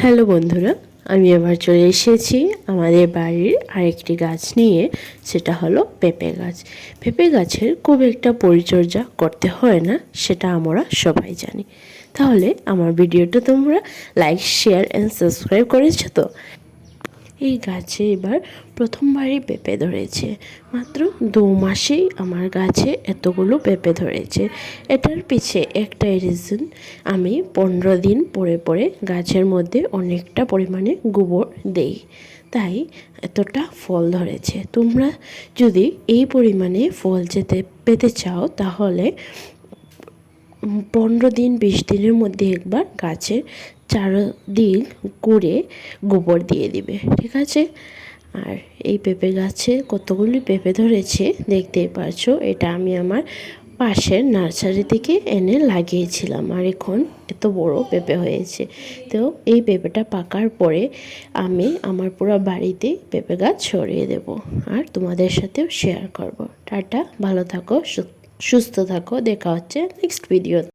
Hello বন্ধুরা, আমি আবার চলে এসেছি আমাদের বাড়ির আরেকটি গাছ নিয়ে, সেটা হলো পেঁপে গাছ। পেঁপে গাছের খুব একটা পরিচর্যা করতে হয় না, সেটা আমরা সবাই জানি। তাহলে আমার ভিডিওটা তোমরা লাইক শেয়ার অ্যান্ড সাবস্ক্রাইব করেছ তো? এই গাছে এবার প্রথমবারই পেঁপে ধরেছে। মাত্র দু মাসেই আমার গাছে এতগুলো পেঁপে ধরেছে। এটার পিছে একটাই রিজন আমি পনেরো দিন পরে পরে গাছের মধ্যে অনেকটা পরিমাণে গোবর দেই। তাই এতটা ফল ধরেছে। তোমরা যদি এই পরিমাণে ফল যেতে পেতে চাও, তাহলে পনেরো দিন, বিশ দিনের মধ্যে একবার গাছের চারদিক ঘুরে গোবর দিয়ে দিবে, ঠিক আছে? আর এই পেঁপে গাছে কতগুলি পেঁপে ধরেছে দেখতেই পারছ, এটা আমি আমার পাশের নার্সারি থেকে এনে লাগিয়েছিলাম, আর এখন এত বড় পেঁপে হয়েছে। তো এই পেঁপেটা পাকার পরে আমি আমার পুরো বাড়িতে পেঁপে গাছ ছড়িয়ে দেব, আর তোমাদের সাথেও শেয়ার করব। টাটা, ভালো থাকো সুস্থ থাকো দেখা হচ্ছে নেক্সট ভিডিও